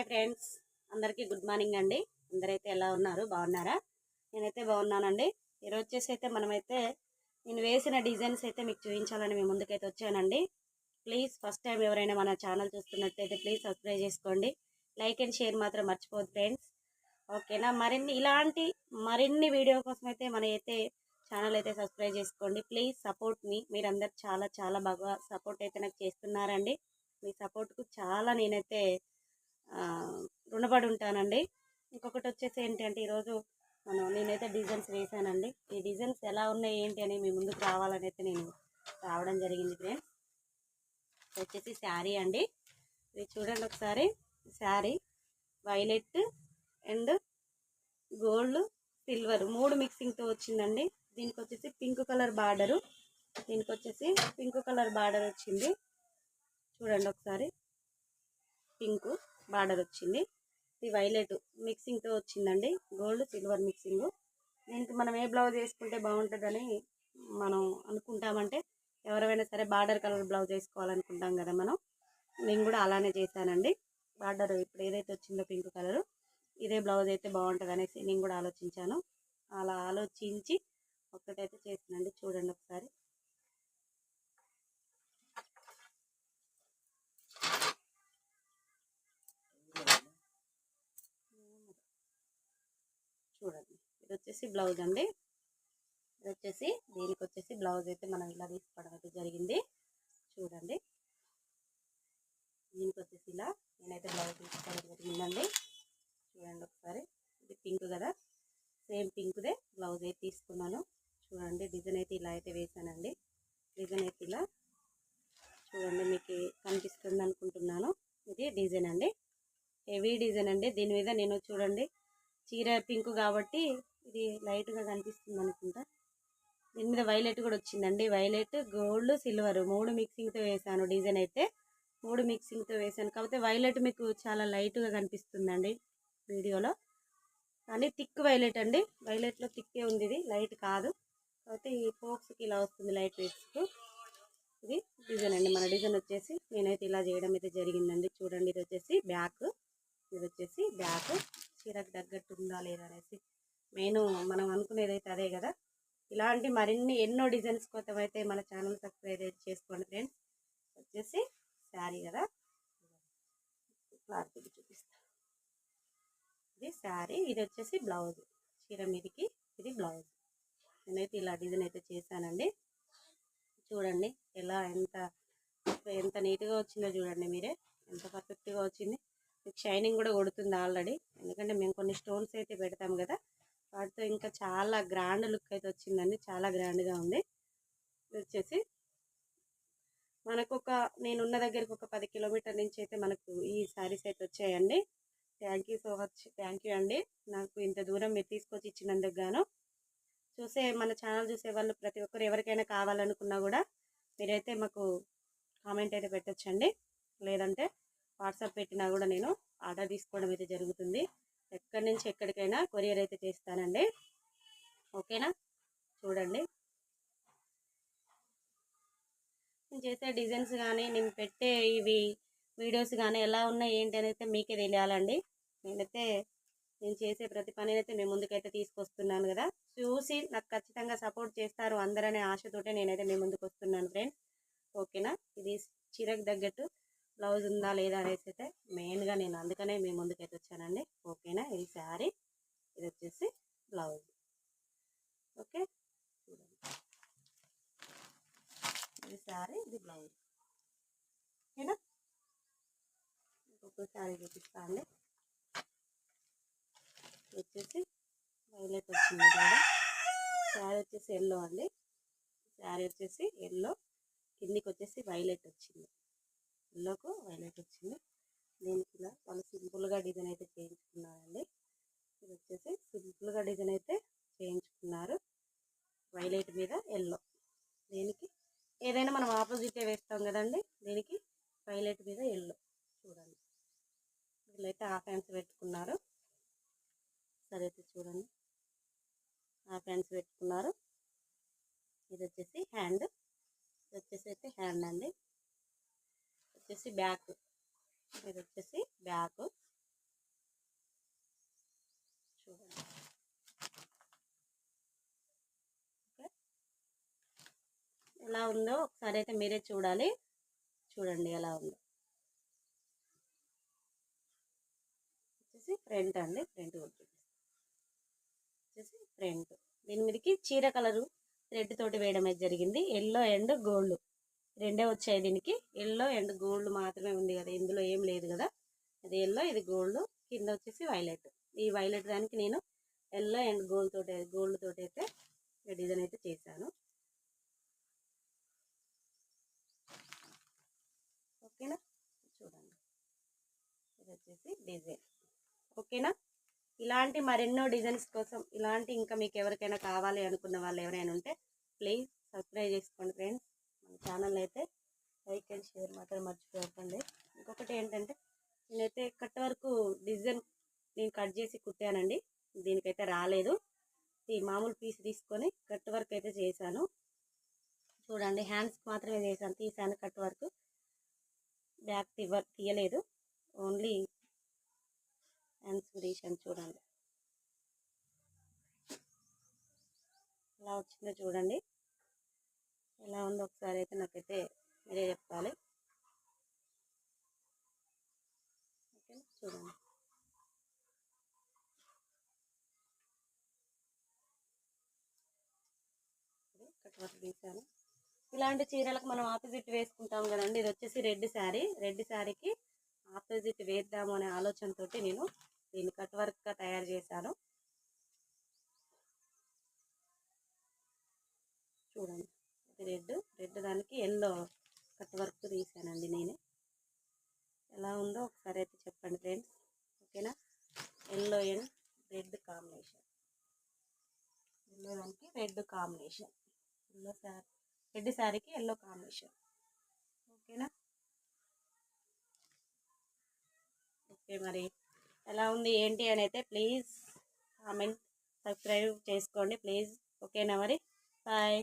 Hi friends. అందరికీ good morning అండి. అందరైతే ఎలా ఉన్నారు? బాగున్నారా? నేనైతే బాగున్నానండి. ఈరోజు వచ్చేసి అయితే మనమైతే నేను వేసిన డిజైన్స్ అయితే మీకు చూపించాలని మీ ముందుకైతే వచ్చానండి. ప్లీజ్ ఫస్ట్ టైం ఎవరైనా మన ఛానల్ చూస్తున్నట్టయితే ప్లీజ్ సబ్స్క్రైబ్ చేసుకోండి. లైక్ అండ్ షేర్ మాత్రం మర్చిపోదు ఫ్రెండ్స్. ఓకేనా? మరిన్ని ఇలాంటి మరిన్ని వీడియో కోసం అయితే మన అయితే ఛానల్ అయితే సబ్స్క్రైబ్ చేసుకోండి. Please support me. మీరందరు చాలా చాలా బాగా సపోర్ట్ అయితే నాకు చేస్తున్నారండి. మీ సపోర్ట్కు చాలా నేనైతే రుణపడి ఉంటానండి ఇంకొకటి వచ్చేసి ఏంటి అంటే ఈరోజు మనం నేనైతే డిజైన్స్ వేసానండి. ఈ డిజైన్స్ ఎలా ఉన్నాయి ఏంటి అని మీ ముందుకు రావాలని అయితే నేను రావడం జరిగింది ఫ్రెండ్స్. వచ్చేసి శారీ అండి. ఇది చూడండి ఒకసారి. Sari violet and gold silver మూడు మిక్సింగ్తో వచ్చిందండి. దీనికి వచ్చేసి పింక్ కలర్ బార్డరు. దీనికి వచ్చేసి పింక్ కలర్ బార్డర్ వచ్చింది చూడండి ఒకసారి. పింక్. బార్డర్ వచ్చింది. ఇది వైలెట్ మిక్సింగ్తో వచ్చిందండి. Gold silver mixing. దీనికి మనం ఏ బ్లౌజ్ వేసుకుంటే బాగుంటుందని మనం అనుకుంటామంటే ఎవరైనా సరే బార్డర్ కలర్ బ్లౌజ్ వేసుకోవాలనుకుంటాం కదా మనం. నేను కూడా అలానే చేశానండి. బార్డర్ ఇప్పుడు ఏదైతే వచ్చిందో పింక్ కలర్ ఇదే బ్లౌజ్ అయితే బాగుంటుంది అనేసి నేను కూడా ఆలోచించాను. అలా ఆలోచించి ఒక్కటైతే చేసానండి చూడండి ఒకసారి చూడండి ఇది వచ్చేసి బ్లౌజ్ అండి. ఇది వచ్చేసి దీనికి వచ్చేసి బ్లౌజ్ అయితే మనం ఇలా తీసుకోవడం అయితే జరిగింది. చూడండి. దీనికి వచ్చేసి ఇలా నేనైతే బ్లౌజ్ తీసుకోవడం జరిగిందండి. చూడండి ఒకసారి. ఇది పింక్ కదా. సేమ్ పింక్దే బ్లౌజ్ అయితే తీసుకున్నాను. చూడండి డిజైన్ అయితే ఇలా అయితే వేసానండి. డిజైన్ అయితే ఇలా చూడండి మీకు కనిపిస్తుంది అనుకుంటున్నాను. ఇది డిజైన్ అండి. హెవీ డిజైన్ అండి. దీని మీద నేను చూడండి చీర పింక్ కాబట్టి ఇది లైట్గా కనిపిస్తుంది అనుకుంటా దీని మీద వైలెట్ కూడా వచ్చిందండి. వైలెట్ గోల్డ్ సిల్వర్ మూడు మిక్సింగ్తో వేసాను డిజైన్ అయితే. మూడు మిక్సింగ్తో వేసాను. కాకపోతే వైలెట్ మీకు చాలా లైట్గా కనిపిస్తుందండి వీడియోలో. కానీ థిక్ వైలెట్ అండి. వైలెట్లో థిక్కే ఉంది ఇది. లైట్ కాదు. కాకపోతే ఈ పోక్స్కి ఇలా వస్తుంది లైట్ వేసుకు ఇది డిజైన్ అండి. మన డిజైన్ వచ్చేసి నేనైతే ఇలా చేయడం అయితే జరిగిందండి. చూడండి ఇది వచ్చేసి బ్యాక్. ఇది వచ్చేసి బ్యాక్. చీరకు తగ్గట్టు ఉందా లేదా అనేసి మెయిన్ మనం అనుకునేది అయితే అదే కదా. ఇలాంటి మరిన్ని ఎన్నో డిజైన్స్ కోసం అయితే మన ఛానల్ సబ్స్క్రైబ్ అయితే చేసుకోండి ఫ్రెండ్స్. వచ్చేసి శారీ కదా. క్లాత్ చూపిస్తాను ఇది శారీ ఇది వచ్చేసి బ్లౌజ్. చీర మీదకి ఇది బ్లౌజ్. నేనైతే ఇలా డిజైన్ అయితే చేశానండి. చూడండి ఎలా ఎంత ఎంత నీట్గా వచ్చిందో చూడండి మీరే. ఎంత పర్ఫెక్ట్గా వచ్చింది. మీకు షైనింగ్ కూడా కొడుతుంది ఆల్రెడీ. ఎందుకంటే మేము కొన్ని స్టోన్స్ అయితే పెడతాం కదా. వాటితో ఇంకా చాలా గ్రాండ్ లుక్ అయితే వచ్చిందండి. చాలా గ్రాండ్గా ఉంది. వచ్చేసి మనకు ఒక నేనున్న దగ్గరకు ఒక పది కిలోమీటర్ నుంచి అయితే మనకు ఈ శారీస్ అయితే వచ్చాయండి. Thank you so much. Thank you అండి. నాకు ఇంత దూరం మీరు తీసుకొచ్చి ఇచ్చినందుకు గాను. చూసే మన ఛానల్ చూసే వాళ్ళు ప్రతి ఒక్కరు ఎవరికైనా కావాలనుకున్నా కూడా మీరైతే మాకు కామెంట్ అయితే పెట్టచ్చండి. లేదంటే వాట్సాప్ పెట్టినా కూడా నేను ఆర్డర్ తీసుకోవడం అయితే జరుగుతుంది. ఎక్కడి నుంచి ఎక్కడికైనా కొరియర్ అయితే చేస్తానండి. ఓకేనా? చూడండి. నేను చేసే డిజైన్స్ కానీ నేను పెట్టే ఇవి వీడియోస్ కానీ ఎలా ఉన్నాయి ఏంటి అని మీకే తెలియాలండి. నేనైతే నేను చేసే ప్రతి పనినైతే మీ ముందుకైతే తీసుకొస్తున్నాను కదా. చూసి నాకు ఖచ్చితంగా సపోర్ట్ చేస్తారు అందరనే ఆశతోటే నేనైతే మీ ముందుకు వస్తున్నాను ఫ్రెండ్. ఓకేనా? ఇది చీరకు తగ్గట్టు బ్లౌజ్ ఉందా లేదా అనేసి అయితే మెయిన్గా నేను అందుకనే మీ ముందుకైతే ఓకేనా ఇది శారీ ఇది వచ్చేసి బ్లౌజ్. ఓకే? చూడండి. ఇది శారీ ఇది బ్లౌజ్. ఓకేనా? ఇంకొక శారీ చూపిస్తా అండి. వచ్చేసి వైలెట్ వచ్చింది కూడా శారీ వచ్చేసి ఎల్లో అండి. శారీ వచ్చేసి ఎల్లో. కిందికి వచ్చేసి వైలెట్ వచ్చింది. ఎల్లోకు వైలెట్ వచ్చింది. దీనికి ఇలా వాళ్ళు సింపుల్గా డిజైన్ అయితే చేయించుకున్నారండి. ఇది వచ్చేసి సింపుల్గా డిజైన్ అయితే చేయించుకున్నారు. వైలెట్ మీద ఎల్లో. దీనికి ఏదైనా మనం ఆపోజిటే వేస్తాం కదండి దీనికి వైలెట్ మీద ఎల్లో చూడండి. వీళ్ళైతే హాఫ్ హ్యాండ్స్ పెట్టుకున్నారు. సరే అయితే చూడండి. హాఫ్ హ్యాండ్స్ పెట్టుకున్నారు. ఇది వచ్చేసి హ్యాండ్. ఇది వచ్చేసి అయితే హ్యాండ్ అండి. వచ్చేసి బ్యాక్. ఇది వచ్చేసి బ్యాగ్. చూడండి. ఎలా ఉందో ఒకసారి అయితే మీరే చూడాలి. చూడండి ఎలా ఉందో. వచ్చేసి ఫ్రంట్ అండి. ఫ్రంట్ వచ్చేసి ఫ్రంట్ దీని మీదకి చీర కలరు థ్రెడ్ తోటి వేయడం జరిగింది. Yellow and gold. రెండే వచ్చాయి దీనికి. ఎల్లో అండ్ గోల్డ్ మాత్రమే ఉంది కదా ఇందులో ఏం లేదు కదా. ఇది ఎల్లో ఇది గోల్డ్ కింద వచ్చేసి వైలెట్. ఈ వైలెట్ దానికి నేను ఎల్లో అండ్ గోల్డ్ తోటి గోల్డ్ తోటి అయితే డిజైన్ అయితే చేశాను. ఓకేనా? చూడండి. ఇది వచ్చేసి డిజైన్. ఓకేనా? ఇలాంటి మరెన్నో డిజైన్స్ కోసం ఇలాంటి ఇంకా మీకు ఎవరికైనా కావాలి అనుకున్న వాళ్ళు ఎవరైనా ఉంటే ప్లీజ్ సబ్స్క్రైబ్ చేసుకోండి ఫ్రెండ్స్. ఛానల్ అయితే లైక్ అండ్ షేర్ మాత్రం మర్చిపోకండి. ఇంకొకటి ఏంటంటే నేనైతే కట్ వరకు డిజైన్ నేను కట్ చేసి కుట్టానండి. దీనికైతే రాలేదు. ఈ మామూలు పీస్ తీసుకొని కట్ వర్క్ అయితే చేశాను. చూడండి హ్యాండ్స్కి మాత్రమే చేశాను. తీసాను కట్ వర్క్ బ్యాక్ తీవ తీయలేదు. ఓన్లీ హ్యాండ్స్ తీసాను చూడండి. అలా వచ్చిందో చూడండి. ఎలా ఉందో ఒకసారి అయితే నాకైతే మీరే చెప్పాలి. ఓకే చూడండి. కట్ వర్క్ తీసాను. ఇలాంటి చీరలకు మనం ఆపోజిట్ వేసుకుంటాం కదండి. ఇది వచ్చేసి రెడ్ శారీ. రెడ్ శారీకి ఆపోజిట్ వేద్దాము అనే ఆలోచనతో నేను దీన్ని కట్ వర్క్గా తయారు చేశాను. చూడండి. ఇది రెడ్ రెడ్ దానికి ఎల్లో కట్ వర్క్ తీసానండి నేను. ఎలా ఉందో ఒకసారి అయితే చెప్పండి ఫ్రెండ్స్. ఓకేనా? Yellow and red combination yellow దానికి red combination yellow sari red శారీకి ఎల్లో కాంబినేషన్ ఓకేనా? ఓకే మరి. ఎలా ఉంది ఏంటి అని అయితే ప్లీజ్ కామెంట్ సబ్స్క్రైబ్ చేసుకోండి ప్లీజ్ ఓకేనా మరి? బాయ్